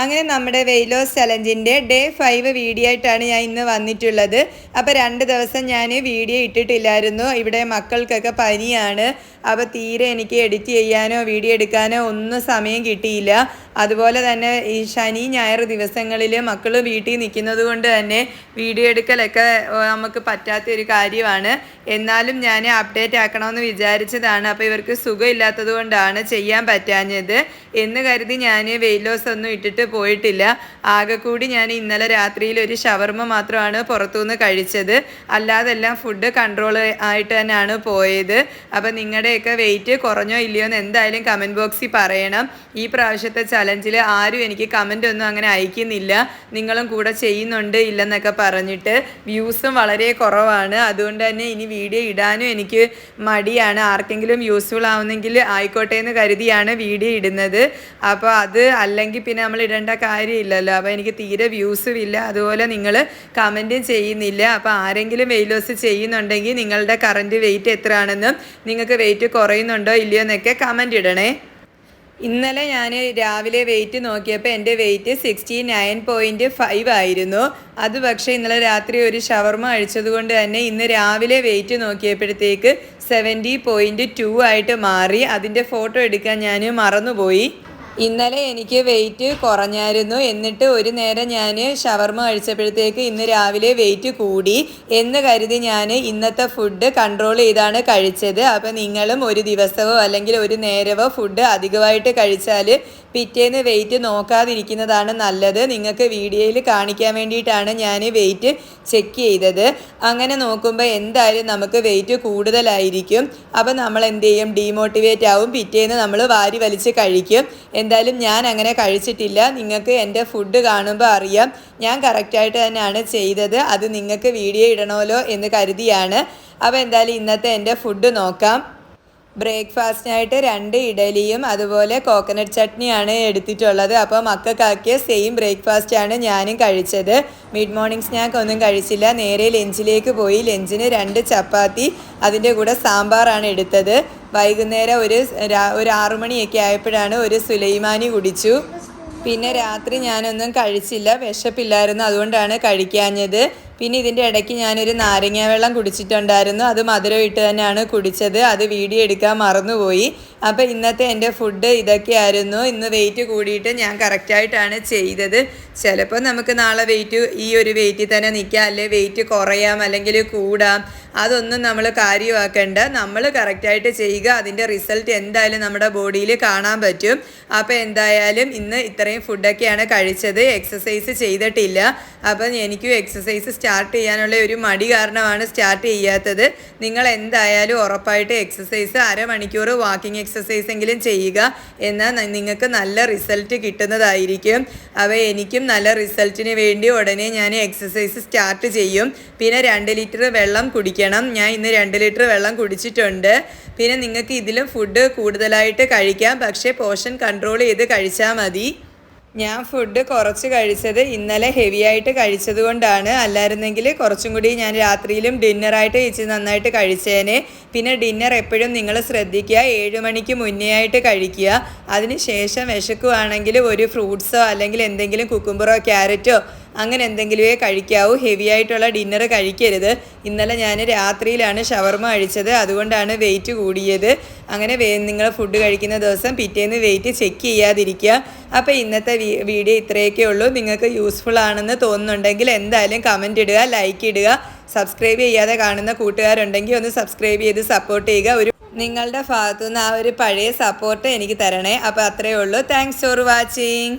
അങ്ങനെ നമ്മുടെ weight loss ചലഞ്ചിന്റെ ഡേ ഫൈവ് വീഡിയോ ആയിട്ടാണ് ഞാൻ ഇന്ന് വന്നിട്ടുള്ളത്. അപ്പോൾ രണ്ട് ദിവസം ഞാൻ വീഡിയോ ഇട്ടിട്ടില്ലായിരുന്നു. ഇവിടെ മക്കൾക്കൊക്കെ പനിയാണ്. അപ്പോൾ തീരെ എനിക്ക് എഡിറ്റ് ചെയ്യാനോ വീഡിയോ എടുക്കാനോ ഒന്നും സമയം കിട്ടിയില്ല. അതുപോലെ തന്നെ ഈ ശനി ഞായർ ദിവസങ്ങളിൽ മക്കൾ വീട്ടിൽ നിൽക്കുന്നത് കൊണ്ട് തന്നെ വീഡിയോ എടുക്കലൊക്കെ നമുക്ക് പറ്റാത്ത ഒരു കാര്യമാണ്. എന്നാലും ഞാൻ അപ്ഡേറ്റ് ആക്കണമെന്ന് വിചാരിച്ചതാണ്. അപ്പോൾ ഇവർക്ക് സുഖമില്ലാത്തത് കൊണ്ടാണ് ചെയ്യാൻ പറ്റാഞ്ഞത്. എന്ന് കരുതി ഞാൻ വെയിറ്റ് ലോസ് ഒന്നും ഇട്ടിട്ട് പോയിട്ടില്ല. ആകെ കൂടി ഞാൻ ഇന്നലെ രാത്രിയിൽ ഒരു ഷവർമ മാത്രമാണ് പുറത്തുനിന്ന് കഴിച്ചത്. അല്ലാതെല്ലാം ഫുഡ് കൺട്രോൾ ആയിട്ട് തന്നെയാണ് പോയത്. അപ്പം നിങ്ങളുടെയൊക്കെ വെയിറ്റ് കുറഞ്ഞോ ഇല്ലയോ എന്ന് എന്തായാലും കമന്റ് ബോക്സിൽ പറയണം. ഈ പ്രാവശ്യത്തെ ചലഞ്ചിൽ ആരും എനിക്ക് കമന്റ് ഒന്നും അങ്ങനെ അയക്കുന്നില്ല. നിങ്ങളും കൂടെ ചെയ്യുന്നുണ്ട് ഇല്ലെന്നൊക്കെ പറഞ്ഞിട്ട്. വ്യൂസും വളരെ കുറവാണ്. അതുകൊണ്ട് തന്നെ ഇനി വീഡിയോ ഇടാനും എനിക്ക് മടിയാണ്. ആർക്കെങ്കിലും യൂസ്ഫുൾ ആവുന്നെങ്കിൽ ആയിക്കോട്ടെ എന്ന് കരുതിയാണ് വീഡിയോ ഇടുന്നത്. അപ്പോൾ അത് അല്ലെങ്കിൽ പിന്നെ നമ്മൾ ഇടേണ്ട കാര്യമില്ലല്ലോ. അപ്പോൾ എനിക്ക് തീരെ വ്യൂസും ഇല്ല അതുപോലെ നിങ്ങൾ കമന്റും ചെയ്യുന്നില്ല. അപ്പോൾ ആരെങ്കിലും വെയിറ്റ് ലോസ് ചെയ്യുന്നുണ്ടെങ്കിൽ നിങ്ങളുടെ കറന്റ് വെയിറ്റ് എത്രയാണെന്നും നിങ്ങൾക്ക് വെയിറ്റ് കുറയുന്നുണ്ടോ ഇല്ലയോ എന്നൊക്കെ കമന്റ് ഇടണേ. ഇന്നലെ ഞാൻ രാവിലെ വെയിറ്റ് നോക്കിയപ്പോൾ എന്റെ weight sixty nine point five ആയിരുന്നു. അത് പക്ഷേ ഇന്നലെ രാത്രി ഒരു ഷവർമ കഴിച്ചതുകൊണ്ട് തന്നെ ഇന്ന് രാവിലെ വെയിറ്റ് നോക്കിയപ്പോഴത്തേക്ക് സെവന്റി പോയിന്റ് ടു ആയിട്ട് മാറി. അതിന്റെ ഫോട്ടോ എടുക്കാൻ ഞാൻ മറന്നുപോയി. ഇന്നലെ എനിക്ക് വെയിറ്റ് കുറഞ്ഞായിരുന്നു. എന്നിട്ട് ഒരു നേരം ഞാൻ ഷവർമ കഴിച്ചപ്പോഴത്തേക്ക് ഇന്ന് രാവിലെ വെയിറ്റ് കൂടി. എന്ന് കരുതി ഞാൻ ഇന്നത്തെ ഫുഡ് കൺട്രോൾ ചെയ്താണ് കഴിച്ചത്. അപ്പോൾ നിങ്ങളും ഒരു ദിവസമോ അല്ലെങ്കിൽ ഒരു നേരമോ ഫുഡ് അധികമായിട്ട് കഴിച്ചാൽ പിറ്റേന്ന് വെയിറ്റ് നോക്കാതിരിക്കുന്നതാണ് നല്ലത്. നിങ്ങൾക്ക് വീഡിയോയിൽ കാണിക്കാൻ വേണ്ടിയിട്ടാണ് ഞാൻ വെയിറ്റ് ചെക്ക് ചെയ്തത്. അങ്ങനെ നോക്കുമ്പോൾ എന്തായാലും നമുക്ക് വെയിറ്റ് കൂടുതലായിരിക്കും. അപ്പോൾ നമ്മൾ എന്ത് ചെയ്യും? ഡീമോട്ടിവേറ്റ് ആവും. പിറ്റേന്ന് നമ്മൾ വാരി വലിച്ച് കഴിക്കും. എന്തായാലും ഞാൻ അങ്ങനെ കഴിച്ചിട്ടില്ല. നിങ്ങൾക്ക് എന്റെ ഫുഡ് കാണുമ്പോൾ അറിയാം. ഞാൻ കറക്റ്റായിട്ട് തന്നെയാണ് ചെയ്തത്. അത് നിങ്ങൾക്ക് വീഡിയോ ഇടണമല്ലോ എന്ന് കരുതിയാണ്. അപ്പോൾ എന്തായാലും ഇന്നത്തെ എന്റെ ഫുഡ് നോക്കാം. ബ്രേക്ക്ഫാസ്റ്റിനായിട്ട് രണ്ട് ഇഡലിയും അതുപോലെ കോക്കനട്ട് ചട്നിയാണ് എടുത്തിട്ടുള്ളത്. അപ്പോൾ മക്കൾക്കാക്കിയ സെയിം ബ്രേക്ക്ഫാസ്റ്റാണ് ഞാനും കഴിച്ചത്. മിഡ് മോർണിംഗ് സ്നാക്ക് ഒന്നും കഴിച്ചില്ല. നേരെ ലഞ്ചിലേക്ക് പോയി. ലഞ്ചിന് രണ്ട് ചപ്പാത്തി അതിന്റെ കൂടെ സാമ്പാറാണ് എടുത്തത്. വൈകുന്നേരം ഒരു ഒരു ആറുമണിയൊക്കെ ആയപ്പോഴാണ് ഒരു സുലൈമാനി കുടിച്ചു. പിന്നെ രാത്രി ഞാനൊന്നും കഴിച്ചില്ല വിശപ്പില്ലായിരുന്നു അതുകൊണ്ടാണ് കഴിക്കാഞ്ഞത്. പിന്നെ ഇതിന്റെ ഇടയ്ക്ക് ഞാനൊരു നാരങ്ങ വെള്ളം കുടിച്ചിട്ടുണ്ടായിരുന്നു അത് മധുരം ഇട്ട് തന്നെയാണ് കുടിച്ചത് അത് വീഡിയോ എടുക്കാൻ മറന്നുപോയി. അപ്പോൾ ഇന്നത്തെ എന്റെ ഫുഡ് ഇതൊക്കെയായിരുന്നു. ഇന്ന് വെയിറ്റ് കൂടിയിട്ട് ഞാൻ കറക്റ്റായിട്ടാണ് ചെയ്തത്. ചിലപ്പോൾ നമുക്ക് നാളെ വെയിറ്റ് ഈ ഒരു വെയിറ്റിൽ തന്നെ നിൽക്കാം അല്ലെ വെയിറ്റ് കുറയാം അല്ലെങ്കിൽ കൂടാം. അതൊന്നും നമ്മൾ കാര്യമാക്കേണ്ട. നമ്മൾ കറക്റ്റായിട്ട് ചെയ്യുക. അതിന്റെ റിസൾട്ട് എന്തായാലും നമ്മുടെ ബോഡിയിൽ കാണാൻ പറ്റും. അപ്പോൾ എന്തായാലും ഇന്ന് ഇത്രയും ഫുഡൊക്കെയാണ് കഴിച്ചത്. എക്സസൈസ് ചെയ്തിട്ടില്ല. അപ്പം എനിക്കും എക്സസൈസ് സ്റ്റാർട്ട് ചെയ്യാനുള്ള ഒരു മടി കാരണമാണ് സ്റ്റാർട്ട് ചെയ്യാത്തത്. നിങ്ങൾ എന്തായാലും ഉറപ്പായിട്ട് എക്സസൈസ് അരമണിക്കൂർ വാക്കിംഗ് എക്സസൈസ് എങ്കിലും ചെയ്യുക. എന്നാൽ നിങ്ങൾക്ക് നല്ല റിസൾട്ട് കിട്ടുന്നതായിരിക്കും. അവ എനിക്കും നല്ല റിസൾട്ടിന് വേണ്ടി ഉടനെ ഞാൻ എക്സസൈസ് സ്റ്റാർട്ട് ചെയ്യും. പിന്നെ രണ്ട് ലിറ്റർ വെള്ളം കുടിക്കണം. ഞാൻ ഇന്ന് രണ്ട് ലിറ്റർ വെള്ളം കുടിച്ചിട്ടുണ്ട്. പിന്നെ നിങ്ങൾക്ക് ഇതിലും ഫുഡ് കൂടുതലായിട്ട് കഴിക്കാം. പക്ഷേ പോഷൻ കൺട്രോൾ ചെയ്ത് കഴിച്ചാൽ മതി. ഞാൻ ഫുഡ് കുറച്ച് കഴിച്ചത് ഇന്നലെ ഹെവി ആയിട്ട് കഴിച്ചത് കൊണ്ടാണ്. അല്ലായിരുന്നെങ്കിൽ കുറച്ചും കൂടി ഞാൻ രാത്രിയിലും ഡിന്നറായിട്ട് ഇച്ചിരി നന്നായിട്ട് കഴിച്ചേനെ. പിന്നെ ഡിന്നർ എപ്പോഴും നിങ്ങൾ ശ്രദ്ധിക്കുക ഏഴ് മണിക്ക് മുന്നേ ആയിട്ട് കഴിക്കുക. അതിന് ശേഷം വിശക്കുവാണെങ്കിൽ ഒരു ഫ്രൂട്ട്സോ അല്ലെങ്കിൽ എന്തെങ്കിലും കുക്കുമ്പറോ ക്യാരറ്റോ അങ്ങനെ എന്തെങ്കിലുമേ കഴിക്കാവൂ. ഹെവി ആയിട്ടുള്ള ഡിന്നർ കഴിക്കരുത്. ഇന്നലെ ഞാൻ രാത്രിയിലാണ് ഷവർമ കഴിച്ചത് അതുകൊണ്ടാണ് വെയിറ്റ് കൂടിയത്. അങ്ങനെ നിങ്ങൾ ഫുഡ് കഴിക്കുന്ന ദിവസം പിറ്റേന്ന് വെയിറ്റ് ചെക്ക് ചെയ്യാതിരിക്കുക. അപ്പോൾ ഇന്നത്തെ വീഡിയോ ഇത്രയൊക്കെ ഉള്ളൂ. നിങ്ങൾക്ക് യൂസ്ഫുൾ ആണെന്ന് തോന്നുന്നുണ്ടെങ്കിൽ എന്തായാലും കമന്റ് ഇടുക ലൈക്ക് ഇടുക. സബ്സ്ക്രൈബ് ചെയ്യാതെ കാണുന്ന കൂട്ടുകാരുണ്ടെങ്കിൽ ഒന്ന് സബ്സ്ക്രൈബ് ചെയ്ത് സപ്പോർട്ട് ചെയ്യുക. ഒരു നിങ്ങളുടെ ഭാഗത്തുനിന്ന് ആ ഒരു പഴയ സപ്പോർട്ട് എനിക്ക് തരണേ. അപ്പോൾ അത്രയേ ഉള്ളൂ. Thanks for watching